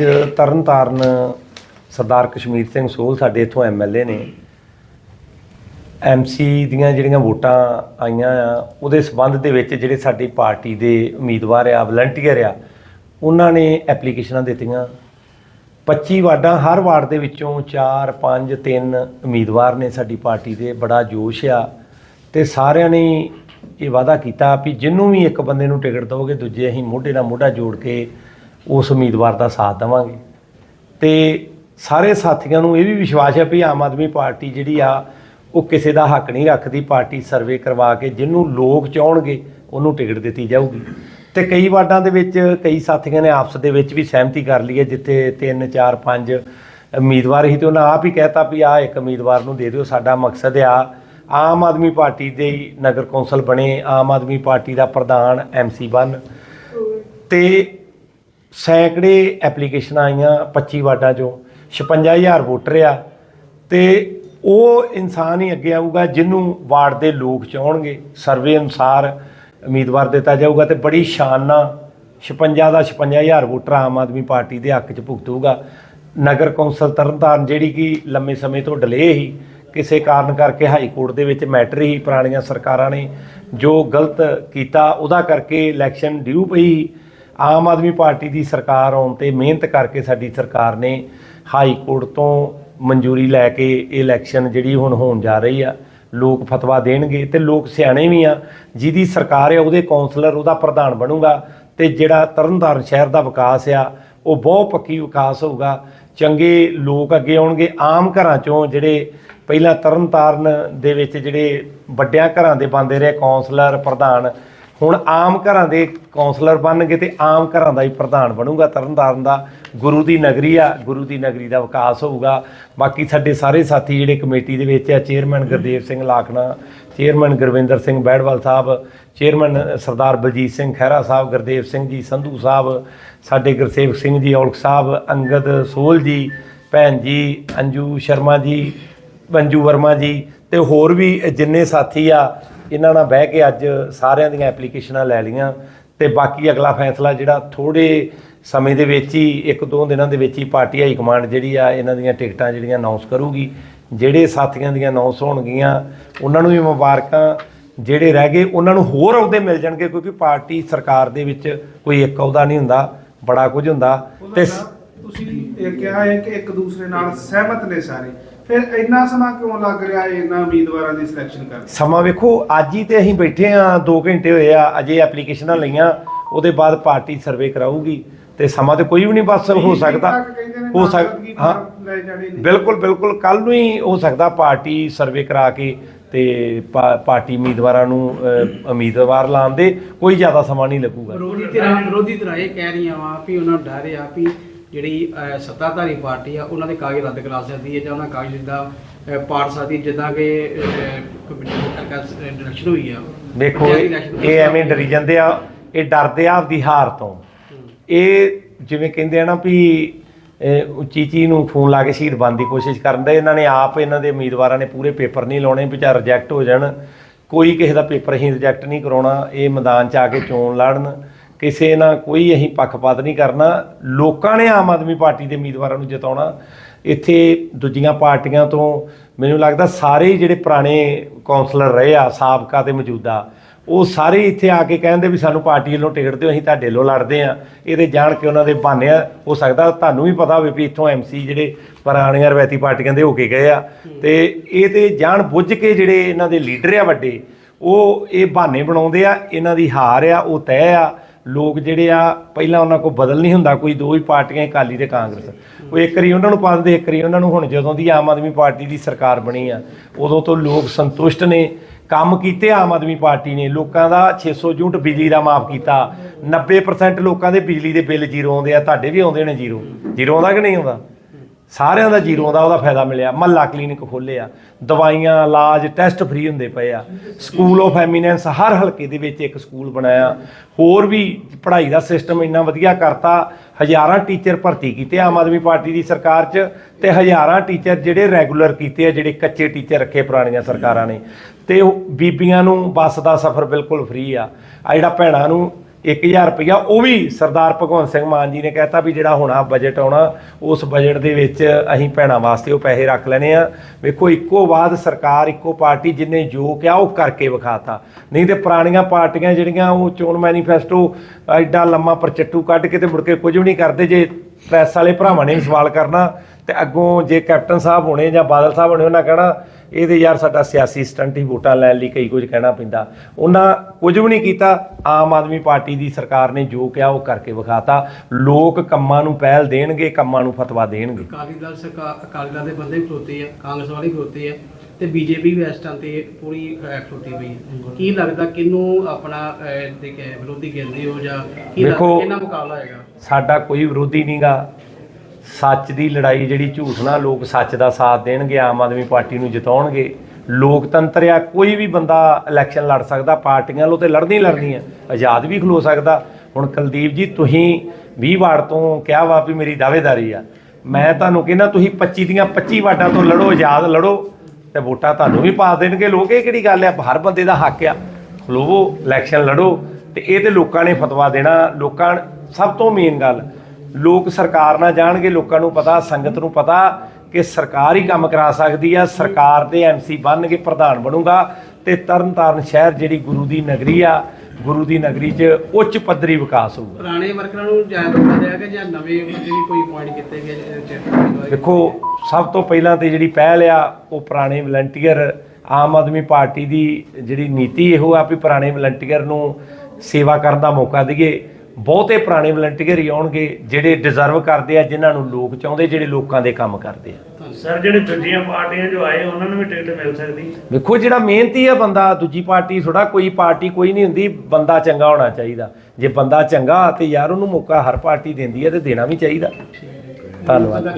ਅੱਜ ਤਰਨਤਾਰਨ ਸਰਦਾਰ ਕਸ਼ਮੀਰ ਸਿੰਘ ਸੋਲ ਸਾਡੇ ਇੱਥੋਂ ਐਮਐਲਏ ਨੇ। ਐਮਸੀ ਦੀਆਂ ਜਿਹੜੀਆਂ ਵੋਟਾਂ ਆਈਆਂ ਆ, ਉਹਦੇ ਸਬੰਧ ਦੇ ਵਿੱਚ ਜਿਹੜੇ ਸਾਡੀ ਪਾਰਟੀ ਦੇ ਉਮੀਦਵਾਰ ਆ, ਵਲੰਟੀਅਰ ਆ, ਉਹਨਾਂ ਨੇ ਐਪਲੀਕੇਸ਼ਨਾਂ ਦਿੱਤੀਆਂ। 25 ਵਾਰਡਾਂ ਹਰ ਵਾਰਡ ਦੇ ਵਿੱਚੋਂ 4 5 3 ਉਮੀਦਵਾਰ ਨੇ ਸਾਡੀ ਪਾਰਟੀ ਦੇ। ਬੜਾ ਜੋਸ਼ ਆ ਤੇ ਸਾਰਿਆਂ ਨੇ ਇਹ ਵਾਅਦਾ ਕੀਤਾ ਵੀ ਜਿੰਨੂੰ ਵੀ ਇੱਕ ਬੰਦੇ ਨੂੰ ਟਿਕਟ ਦਵੋਗੇ, ਦੂਜੇ ਅਸੀਂ ਮੋਢੇ ਨਾਲ ਮੋਢਾ ਜੋੜ ਕੇ ਉਸ ਉਮੀਦਵਾਰ ਦਾ ਸਾਥ ਦੇਵਾਂਗੇ। ਤੇ ਸਾਰੇ ਸਾਥੀਆਂ ਨੂੰ ਇਹ ਵੀ ਵਿਸ਼ਵਾਸ ਹੈ ਵੀ ਆਮ ਆਦਮੀ ਪਾਰਟੀ ਜਿਹੜੀ ਆ, ਉਹ ਕਿਸੇ ਦਾ ਹੱਕ ਨਹੀਂ ਰੱਖਦੀ ਪਾਰਟੀ ਸਰਵੇ ਕਰਵਾ ਕੇ, ਜਿਹਨੂੰ ਲੋਕ ਚਾਹਣਗੇ, ਉਹਨੂੰ ਟਿਕਟ ਦਿੱਤੀ ਜਾਊਗੀ। ਤੇ ਕਈ ਵਾਰਡਾਂ ਦੇ ਵਿੱਚ ਕਈ ਸਾਥੀਆਂ ਨੇ ਆਪਸ ਦੇ ਵਿੱਚ ਵੀ ਸਹਿਮਤੀ ਕਰ ਲਈ ਹੈ, ਜਿੱਥੇ 3 4 5 ਉਮੀਦਵਾਰ ਹੀ ਤੇ ਉਹਨਾਂ ਆਪ ਹੀ ਕਹਿਤਾ ਵੀ ਆ ਇੱਕ ਉਮੀਦਵਾਰ ਨੂੰ ਦੇ ਦਿਓ, ਸਾਡਾ ਮਕਸਦ ਆ, ਆਮ ਆਦਮੀ ਪਾਰਟੀ ਦੇ ਨਗਰ ਕੌਂਸਲ ਬਣੇ, ਆਮ ਆਦਮੀ ਪਾਰਟੀ ਦਾ ਪ੍ਰਧਾਨ ਐਮਸੀ ਬਣ ਤੇ ਸੈਂਕੜੇ ਐਪਲੀਕੇਸ਼ਨਾਂ ਆਈਆਂ 25 ਵਾਰਡਾਂ ਚੋਂ 56000 ਵੋਟਰ ਆ, ਤੇ ਉਹ ਇਨਸਾਨ ਹੀ ਅੱਗੇ ਆਊਗਾ ਜਿਹਨੂੰ ਵਾਰਡ ਦੇ ਲੋਕ ਚਾਹਣਗੇ। ਸਰਵੇ ਅਨੁਸਾਰ ਉਮੀਦਵਾਰ ਦਿੱਤਾ ਜਾਊਗਾ ਤੇ ਬੜੀ ਸ਼ਾਨ ਨਾਲ 56 ਦਾ 56000 ਵੋਟਰ ਆਮ ਆਦਮੀ ਪਾਰਟੀ ਦੇ ਹੱਕ 'ਚ ਭੁਗਤੂਗਾ ਨਗਰ ਕੌਂਸਲ ਤਰਨਤਾਰਨ ਜਿਹੜੀ ਕਿ ਲੰਮੇ ਸਮੇਂ ਤੋਂ ਡਿਲੇ ਹੀ ਕਿਸੇ ਕਾਰਨ ਕਰਕੇ ਹਾਈ ਕੋਰਟ ਦੇ ਵਿੱਚ ਮੈਟਰ ਹੀ ਪੁਰਾਣੀਆਂ ਸਰਕਾਰਾਂ ਨੇ ਜੋ ਗਲਤ ਕੀਤਾ, ਉਹਦਾ ਕਰਕੇ ਇਲੈਕਸ਼ਨ ਡਿਊ ਪਈ ਆਮ ਆਦਮੀ ਪਾਰਟੀ ਦੀ ਸਰਕਾਰ ਆਉਣ ਤੇ ਮਿਹਨਤ ਕਰਕੇ ਸਾਡੀ ਸਰਕਾਰ ਨੇ ਹਾਈ ਕੋਰਟ ਤੋਂ ਮਨਜ਼ੂਰੀ ਲੈ ਕੇ ਇਲੈਕਸ਼ਨ ਜਿਹੜੀ ਹੁਣ ਹੋਣ ਜਾ ਰਹੀ ਆ, ਲੋਕ ਫਤਵਾ ਦੇਣਗੇ ਤੇ ਲੋਕ ਸਿਆਣੇ ਵੀ ਆ, ਜਿਹਦੀ ਸਰਕਾਰ ਆ ਉਹਦੇ ਕਾਉਂਸਲਰ ਉਹਦਾ ਪ੍ਰਧਾਨ ਬਣੂਗਾ ਤੇ ਜਿਹੜਾ ਤਰਨਤਾਰਨ ਸ਼ਹਿਰ ਦਾ ਵਿਕਾਸ ਆ, ਉਹ ਬਹੁਤ ਪੱਕੀ ਵਿਕਾਸ ਹੋਊਗਾ। ਚੰਗੇ ਲੋਕ ਅੱਗੇ ਆਉਣਗੇ, ਆਮ ਘਰਾਂ ਚੋਂ ਜਿਹੜੇ ਪਹਿਲਾਂ ਤਰਨਤਾਰਨ ਦੇ ਵਿੱਚ ਜਿਹੜੇ ਵੱਡਿਆਂ ਘਰਾਂ ਦੇ ਬੰਦੇ ਰਹੇ ਕਾਉਂਸਲਰ ਪ੍ਰਧਾਨ ਹੁਣ ਆਮ ਘਰਾਂ ਦੇ ਕਾਉਂਸਲਰ ਗਏ ਤੇ ਆਮ ਘਰਾਂ ਦਾ ਹੀ ਪ੍ਰਧਾਨ ਬਣੂਗਾ ਤਰਨਤਾਰਨ ਦਾ। ਗੁਰੂ ਦੀ ਨਗਰੀ ਆ, ਗੁਰੂ ਦੀ ਨਗਰੀ ਦਾ ਵਿਕਾਸ ਹੋਊਗਾ। ਬਾਕੀ ਸਾਡੇ ਸਾਰੇ ਸਾਥੀ ਜਿਹੜੇ ਕਮੇਟੀ ਦੇ ਵਿੱਚ ਆ, ਚੇਅਰਮੈਨ ਗੁਰਦੇਵ ਸਿੰਘ ਲਾਖਣਾ, ਚੇਅਰਮੈਨ ਗੁਰਵਿੰਦਰ ਸਿੰਘ ਬੈੜਵਾਲ ਸਾਹਿਬ, ਚੇਅਰਮੈਨ ਸਰਦਾਰ ਬਲਜੀਤ ਸਿੰਘ ਖਹਿਰਾ ਸਾਹਿਬ, ਗੁਰਦੇਵ ਸਿੰਘ ਜੀ, ਸੰਧੂ ਸਾਹਿਬ, ਸਾਡੇ ਗੁਰਸੇਵਕ ਸਿੰਘ ਜੀ, ਔਲਖ ਸਾਹਿਬ, ਅੰਗਦ ਸੋਲ ਜੀ, ਭੈਣ ਜੀ, ਅੰਜੂ ਸ਼ਰਮਾ ਜੀ ਮੰਜੂ ਵਰਮਾ ਜੀ ਤੇ ਹੋਰ ਵੀ ਜਿੰਨੇ ਸਾਥੀ ਆ ਇਹਨਾਂ ਨਾਲ ਬਹਿ ਕੇ ਅੱਜ ਸਾਰਿਆਂ ਦੀਆਂ ਐਪਲੀਕੇਸ਼ਨਾਂ ਲੈ ਲਈਆਂ ਤੇ ਬਾਕੀ ਅਗਲਾ ਫੈਸਲਾ ਜਿਹੜਾ ਥੋੜੇ ਸਮੇਂ ਦੇ ਵਿੱਚ ਹੀ ਇੱਕ ਦੋ ਦਿਨਾਂ ਦੇ ਵਿੱਚ ਹੀ ਪਾਰਟੀ ਹਾਈ ਕਮਾਂਡ ਜਿਹੜੀ ਆ ਇਹਨਾਂ ਦੀਆਂ ਟਿਕਟਾਂ ਜਿਹੜੀਆਂ ਅਨਾਉਂਸ ਕਰੂਗੀ ਜਿਹੜੇ ਸਾਥੀਆਂ ਦੀਆਂ ਅਨਾਉਂਸ ਹੋਣਗੀਆਂ ਉਹਨਾਂ ਨੂੰ ਵੀ ਮੁਬਾਰਕਾਂ ਜਿਹੜੇ ਰਹਿ ਗਏ ਉਹਨਾਂ ਨੂੰ ਹੋਰ ਅਹੁਦੇ ਮਿਲ ਜਾਣਗੇ ਕਿਉਂਕਿ ਪਾਰਟੀ ਸਰਕਾਰ ਦੇ ਵਿੱਚ ਕੋਈ ਇੱਕ ਅਹੁਦਾ ਨਹੀਂ ਹੁੰਦਾ ਬੜਾ ਕੁਝ ਹੁੰਦਾ ਤੇ ਤੁਸੀਂ ਇਹ ਕਿਹਾ ਹੈ ਕਿ ਇੱਕ ਦੂਸਰੇ ਨਾਲ ਸਹਿਮਤ ਨੇ ਸਾਰੇ। ਫਿਰ ਇੰਨਾ ਸਮਾਂ ਕਿਉਂ ਲੱਗ ਰਿਹਾ ਹੈ ਇਹਨਾਂ ਉਮੀਦਵਾਰਾਂ ਦੀ ਸਿਲੈਕਸ਼ਨ ਕਰਨ? ਸਮਾਂ ਵੇਖੋ ਅੱਜ ਹੀ ਤੇ ਅਸੀਂ ਬੈਠੇ ਆ 2 ਘੰਟੇ ਹੋਏ ਆ ਅਜੇ ਐਪਲੀਕੇਸ਼ਨਾਂ ਲਈਆਂ ਉਹਦੇ ਬਾਅਦ ਪਾਰਟੀ ਸਰਵੇ ਕਰਾਊਗੀ ਤੇ ਸਮਾਂ ਤੇ ਕੋਈ ਵੀ ਨਹੀਂ ਬਸ ਹੋ ਸਕਦਾ। ਹੋ ਸਕ ਹਾਂ। ਬਿਲਕੁਲ ਬਿਲਕੁਲ ਕੱਲ ਨੂੰ ਹੀ ਹੋ ਸਕਦਾ ਪਾਰਟੀ ਸਰਵੇ ਕਰਾ ਕੇ ਤੇ ਪਾਰਟੀ ਉਮੀਦਵਾਰਾਂ ਨੂੰ ਉਮੀਦਵਾਰ ਲਾਉਣ ਦੇ ਕੋਈ ਜ਼ਿਆਦਾ ਸਮਾਂ ਨਹੀਂ ਲੱਗੂਗਾ। ਵਿਰੋਧੀ ਧਿਰਾਂ ਵਿਰੋਧੀ ਧਿਰਾਂ ਇਹ ਕਹਿ ਰਹੀਆਂ ਵਾ ਵੀ ਉਹਨਾਂ ਡਰ ਆ ਵੀ ਜਿਹੜੀ ਅਹ, ਸੱਤਾਧਾਰੀ ਪਾਰਟੀ ਆ ਉਹਨਾਂ ਦੇ ਕਾਗਜ਼ ਰੱਦ ਕਰਾ ਸਕਦੀ ਹੈ ਜਾਂ ਉਹਨਾਂ ਕਾਗਜ਼ ਜਿੱਦਾਂ ਅਹ, ਪਾੜ ਸਕਦੀ ਹੈ, ਜਿੱਦਾਂ ਕਿ ਇਲੈਕਸ਼ਨ ਹੋਈ ਆ। ਦੇਖੋ ਇਹ ਐਵੇਂ ਡਰੀ ਜਾਂਦੇ ਆ ਇਹ ਡਰਦੇ ਆ ਆਪਦੀ ਹਾਰ ਤੋਂ। ਇਹ ਜਿਵੇਂ ਕਹਿੰਦੇ ਆ ਨਾ ਵੀ ਅਹ, ਚੀਚੀ ਨੂੰ ਫੋਨ ਲਾ ਕੇ ਸ਼ਹੀਦ ਬਣਨ ਦੀ ਕੋਸ਼ਿਸ਼ ਕਰਨ ਦੇ ਇਹਨਾਂ ਨੇ ਆਪ ਇਹਨਾਂ ਦੇ ਉਮੀਦਵਾਰਾਂ ਨੇ ਪੂਰੇ ਪੇਪਰ ਨਹੀਂ ਲਾਉਣੇ ਵਿਚਾਰ ਰਿਜੈਕਟ ਹੋ ਜਾਣ। ਕੋਈ ਕਿਸੇ ਦਾ ਪੇਪਰ ਅਸੀਂ ਰਿਜੈਕਟ ਨਹੀਂ ਕਰਾਉਣਾ ਇਹ ਮੈਦਾਨ 'ਚ ਆ ਕੇ ਚੋਣ ਲੜਨ। ਕਿਸੇ ਨਾਲ ਕੋਈ ਅਸੀਂ ਪੱਖਪਾਤ ਨਹੀਂ ਕਰਨਾ, ਲੋਕਾਂ ਨੇ ਆਮ ਆਦਮੀ ਪਾਰਟੀ ਦੇ ਉਮੀਦਵਾਰਾਂ ਨੂੰ ਜਿਤਾਉਣਾ। ਇੱਥੇ ਦੂਜੀਆਂ ਪਾਰਟੀਆਂ ਤੋਂ ਮੈਨੂੰ ਲੱਗਦਾ ਸਾਰੇ ਜਿਹੜੇ ਪੁਰਾਣੇ ਕਾਉਂਸਲਰ ਰਹੇ ਆ, ਸਾਬਕਾ ਤੇ ਮੌਜੂਦਾ, ਉਹ ਸਾਰੇ ਇੱਥੇ ਆ ਕੇ ਕਹਿੰਦੇ ਵੀ ਸਾਨੂੰ ਪਾਰਟੀ ਵੱਲੋਂ ਟਿਕਟ ਦਿਓ, ਅਸੀਂ ਤੁਹਾਡੇ ਵੱਲੋਂ ਲੜਦੇ ਆ ਇਹਦੇ ਜਾਣ ਕੇ ਉਹਨਾਂ ਦੇ ਬਹਾਨੇ ਹੋ ਸਕਦਾ ਤੁਹਾਨੂੰ ਵੀ ਪਤਾ ਹੋਵੇ ਵੀ ਇੱਥੋਂ ਐਮਸੀ ਜਿਹੜੇ ਪੁਰਾਣੀਆਂ ਰਵਾਇਤੀ ਪਾਰਟੀਆਂ ਦੇ ਹੋ ਕੇ ਗਏ ਆ। ਤੇ ਇਹ ਤੇ ਜਾਣ ਬੁੱਝ ਕੇ ਜਿਹੜੇ ਇਹਨਾਂ ਦੇ ਲੀਡਰ ਆ ਵੱਡੇ, ਉਹ ਇਹ ਬਹਾਨੇ ਬਣਾਉਂਦੇ ਆ, ਇਹਨਾਂ ਦੀ ਹਾਰ ਆ, ਉਹ ਤੈਅ ਆ। ਲੋਕ ਜਿਹੜੇ ਆ, ਪਹਿਲਾਂ ਉਹਨਾਂ ਕੋਲ ਬਦਲ ਨਹੀਂ ਹੁੰਦਾ, ਕੋਈ ਦੋ ਹੀ ਪਾਰਟੀਆਂ ਅਕਾਲੀ ਤੇ ਕਾਂਗਰਸ। ਉਹ ਇੱਕ ਵਾਰੀ ਉਹਨਾਂ ਨੂੰ ਪਾ ਦਿੰਦੇ, ਇੱਕ ਵਾਰੀ ਉਹਨਾਂ ਨੂੰ ਹੁਣ ਜਦੋਂ ਦੀ ਆਮ ਆਦਮੀ ਪਾਰਟੀ ਦੀ ਸਰਕਾਰ ਬਣੀ ਆ, ਉਦੋਂ ਤੋਂ ਲੋਕ ਸੰਤੁਸ਼ਟ ਨੇ। ਕੰਮ ਕੀਤੇ ਆਮ ਆਦਮੀ ਪਾਰਟੀ ਨੇ, ਲੋਕਾਂ ਦਾ 600 ਯੂਨਿਟ ਬਿਜਲੀ ਦਾ ਮਾਫ ਕੀਤਾ। 90% ਲੋਕਾਂ ਦੇ ਬਿਜਲੀ ਦੇ ਬਿੱਲ ਜ਼ੀਰੋ ਆਉਂਦੇ ਆ, ਤੁਹਾਡੇ ਵੀ ਆਉਂਦੇ ਨੇ ਜ਼ੀਰੋ। ਜ਼ੀਰੋ ਆਉਂਦਾ ਕਿ ਨਹੀਂ ਆਉਂਦਾ? ਸਾਰਿਆਂ ਦਾ ਜ਼ੀਰੋ ਦਾ ਉਹਦਾ ਫਾਇਦਾ ਮਿਲਿਆ, ਮਹੱਲਾ ਕਲੀਨਿਕ ਖੋਲ੍ਹੇ ਆ, ਦਵਾਈਆਂ, ਇਲਾਜ, ਟੈਸਟ ਫ੍ਰੀ ਹੁੰਦੇ ਪਏ ਆ। ਸਕੂਲ ਆਫ ਐਮੀਨੈਂਸ ਹਰ ਹਲਕੇ ਦੇ ਵਿੱਚ ਇੱਕ ਸਕੂਲ ਬਣਾਇਆ। ਹੋਰ ਵੀ ਪੜ੍ਹਾਈ ਦਾ ਸਿਸਟਮ ਇੰਨਾ ਵਧੀਆ ਕਰਤਾ, ਹਜ਼ਾਰਾਂ ਟੀਚਰ ਭਰਤੀ ਕੀਤੇ ਆਮ ਆਦਮੀ ਪਾਰਟੀ ਦੀ ਸਰਕਾਰ 'ਚ ਤੇ ਹਜ਼ਾਰਾਂ ਟੀਚਰ ਜਿਹੜੇ ਰੈਗੂਲਰ ਕੀਤੇ ਆ, ਜਿਹੜੇ ਕੱਚੇ ਟੀਚਰ ਰੱਖੇ ਪੁਰਾਣੀਆਂ ਸਰਕਾਰਾਂ ਨੇ। ਤੇ ਉਹ ਬੀਬੀਆਂ ਨੂੰ ਬੱਸ ਦਾ ਸਫ਼ਰ ਬਿਲਕੁਲ ਫ੍ਰੀ ਆ। ਆ ਜਿਹੜਾ ਭੈਣਾਂ ਨੂੰ 1000 ਰੁਪਇਆ ਉਹ ਵੀ ਸਰਦਾਰ ਭਗਵੰਤ ਸਿੰਘ ਮਾਨ ਜੀ ਨੇ ਕਹਿਤਾ ਵੀ ਜਿਹੜਾ ਹੋਣਾ ਬਜਟ ਆਉਣਾ, ਉਸ ਬਜਟ ਦੇ ਵਿੱਚ ਅਸੀਂ ਭੈਣਾਂ ਵਾਸਤੇ ਉਹ ਪੈਸੇ ਰੱਖ ਲੈਣੇ ਆ। ਵੇਖੋ, ਇੱਕੋ ਬਾਅਦ ਸਰਕਾਰ, ਇੱਕੋ ਪਾਰਟੀ ਜਿਨੇ ਜੋ ਕਿਹਾ, ਉਹ ਕਰਕੇ ਵਿਖਾਤਾ। ਨਹੀਂ ਤੇ ਪੁਰਾਣੀਆਂ ਪਾਰਟੀਆਂ ਜਿਹੜੀਆਂ, ਉਹ ਚੋਣ ਮੈਨੀਫੈਸਟੋ ਐਡਾ ਲੰਮਾ ਪਰਚੱਟੂ ਕੱਢ ਕੇ ਤੇ ਮੁੜ ਕੇ ਕੁਝ ਵੀ ਨਹੀਂ ਕਰਦੇ, ਜੇ ਪ੍ਰੈਸ ਵਾਲੇ ਭਰਾਵਾਂ ਨੇ ਵੀ ਸਵਾਲ ਕਰਨਾ, ਤੇ ਅੱਗੋਂ ਜੇ ਕੈਪਟਨ ਸਾਹਿਬ ਹੋਣੇ ਜਾਂ ਬਾਦਲ ਸਾਹਿਬ ਹੋਣੇ, ਉਹਨਾਂ ਕਹਿਣਾ ਇਹ ਤੇ ਯਾਰ ਸਾਡਾ ਸਿਆਸੀ ਸਟੰਟ ਹੀ ਵੋਟਾਂ ਲੈਣ ਲਈ ਕਈ ਕੁਝ ਕਹਿਣਾ ਪੈਂਦਾ। ਉਹਨਾਂ ਕੁਝ ਵੀ ਨਹੀਂ ਕੀਤਾ ਆਮ ਆਦਮੀ ਪਾਰਟੀ ਦੀ ਸਰਕਾਰ ਨੇ ਜੋ ਕਿਹਾ ਉਹ ਕਰਕੇ ਵਿਖਾਤਾ। ਲੋਕ ਕੰਮਾਂ ਨੂੰ ਪਹਿਲ ਦੇਣਗੇ ਕੰਮਾਂ ਨੂੰ ਫਤਵਾ ਦੇਣਗੇ। ਅਕਾਲੀ ਦਲ ਸਰਕਾਰ ਅਕਾਲੀ ਦਲ ਦੇ ਬੰਦੇ ਵੀ ਖਲੋਤੇ ਆ ਕਾਂਗਰਸ ਵਾਲੇ ਖਲੋਤੇ ਆ ਤੇ ਬੀਜੇਪੀ ਵੀ ਇਸ ਟਾਈਮ ਤੇ ਪੂਰੀ ਖਲੋਤੀ ਪਈ ਹੈ ਕੀ ਲੱਗਦਾ ਕਿਹਨੂੰ ਆਪਣਾ ਵਿਰੋਧੀ ਕਹਿੰਦੇ ਹੋ ਜਾਂ ਕੀ ਲੱਗਦਾ ਵੇਖੋ- ਕਿਹਨਾਂ ਮੁਕਾਬਲਾ ਹੋਏਗਾ ਸਾਡਾ ਕੋਈ ਵਿਰੋਧੀ ਨਹੀਂਗਾ ਸੱਚ ਦੀ ਲੜਾਈ ਜਿਹੜੀ ਝੂਠ ਨਾਲ ਲੋਕ ਸੱਚ ਦਾ ਸਾਥ ਦੇਣਗੇ, ਆਮ ਆਦਮੀ ਪਾਰਟੀ ਨੂੰ ਜਿਤਾਉਣਗੇ। ਲੋਕਤੰਤਰ ਆ, ਕੋਈ ਵੀ ਬੰਦਾ ਇਲੈਕਸ਼ਨ ਲੜ ਸਕਦਾ, ਪਾਰਟੀਆਂ ਲੋ ਤੇ ਲੜਨੀ ਲੜਨੀਆਂ ਆਜ਼ਾਦ ਵੀ ਖਲੋ ਸਕਦਾ। ਹੁਣ ਕੁਲਦੀਪ ਜੀ, ਤੁਸੀਂ 20 ਵਾਰ ਤੋਂ ਕਿਹਾ ਵਾ ਵੀ ਮੇਰੀ ਦਾਅਵੇਦਾਰੀ ਆ। ਮੈਂ ਤੁਹਾਨੂੰ ਕਹਿੰਦਾ, ਤੁਸੀਂ 25 ਦੀਆਂ 25 ਵਾਟਾਂ ਤੋਂ ਲੜੋ, ਆਜ਼ਾਦ ਲੜੋ, ਤੇ ਵੋਟਾਂ ਤੁਹਾਨੂੰ ਵੀ ਪਾ ਦੇਣਗੇ। ਲੋਕ ਇਹ ਕਿਹੜੀ ਗੱਲ ਆ, ਹਰ ਬੰਦੇ ਦਾ ਹੱਕ ਆ। ਖਲੋਵੋ ਇਲੈਕਸ਼ਨ ਲੜੋ, ਤੇ ਇਹ ਤੇ ਲੋਕਾਂ ਨੇ ਫਤਵਾ ਦੇਣਾ। ਲੋਕਾਂ, ਸਭ ਤੋਂ ਮੇਨ ਗੱਲ ਲੋਕ ਸਰਕਾਰ ਨਾਲ ਜਾਣਗੇ ਲੋਕਾਂ ਨੂੰ ਪਤਾ ਸੰਗਤ ਨੂੰ ਪਤਾ ਕਿ ਸਰਕਾਰ ਹੀ ਕੰਮ ਕਰਾ ਸਕਦੀ ਆ ਸਰਕਾਰ ਦੇ ਐਮਸੀ ਬਣਨਗੇ ਪ੍ਰਧਾਨ ਬਣੂਗਾ ਤੇ ਤਰਨਤਾਰਨ ਸ਼ਹਿਰ ਜਿਹੜੀ ਗੁਰੂ ਦੀ ਨਗਰੀ ਆ ਗੁਰੂ ਦੀ ਨਗਰੀ 'ਚ ਉੱਚ ਪੱਧਰੀ ਵਿਕਾਸ ਹੋਊਗਾ। ਪੁਰਾਣੇ ਵਰਕਰਾਂ ਨੂੰ ਜਾਇਜ਼ ਦਿੱਤਾ ਜਾਏਗਾ ਜਾਂ ਨਵੇਂ ਜਿਹੜੀ ਕੋਈ ਪੁਆਇੰਟ ਕੀਤੇ ਗਏ ਦੇਖੋ ਸਭ ਤੋਂ ਪਹਿਲਾਂ ਤੇ ਜਿਹੜੀ ਪਹਿਲ ਆ ਉਹ ਪੁਰਾਣੇ ਵਲੰਟੀਅਰ ਆਮ ਆਦਮੀ ਪਾਰਟੀ ਦੀ ਜਿਹੜੀ ਨੀਤੀ ਇਹੋ ਆ ਵੀ ਪੁਰਾਣੇ ਵਲੰਟੀਅਰ ਨੂੰ ਸੇਵਾ ਕਰਨ ਦਾ ਮੌਕਾ ਦਈਏ। ਬਹੁਤੇ ਪੁਰਾਣੇ ਵਲੰਟੀਅਰ ਹੀ ਆਉਣਗੇ ਜਿਹੜੇ ਡਿਜ਼ਰਵ ਕਰਦੇ ਆ ਜਿਨ੍ਹਾਂ ਨੂੰ ਲੋਕ ਚਾਹੁੰਦੇ ਜਿਹੜੇ ਲੋਕਾਂ ਦੇ ਕੰਮ ਕਰਦੇ ਆ। ਸਰ ਜਿਹੜੇ ਦੂਜੀਆਂ ਪਾਰਟੀਆਂ ਜੋ ਆਏ ਉਹਨਾਂ ਨੂੰ ਵੀ ਟਿਕਟ ਮਿਲ ਸਕਦੀ? ਵੇਖੋ ਜਿਹੜਾ ਮਿਹਨਤੀ ਆ ਬੰਦਾ ਦੂਜੀ ਪਾਰਟੀ ਥੋੜਾ ਕੋਈ ਪਾਰਟੀ ਕੋਈ ਨਹੀਂ ਹੁੰਦੀ ਬੰਦਾ ਚੰਗਾ ਹੋਣਾ ਚਾਹੀਦਾ। ਜੇ ਬੰਦਾ ਚੰਗਾ ਤੇ ਯਾਰ ਉਹਨੂੰ ਮੌਕਾ ਹਰ ਪਾਰਟੀ ਦਿੰਦੀ ਹੈ ਤੇ ਦੇਣਾ ਵੀ ਚਾਹੀਦਾ। ਧੰਨਵਾਦ।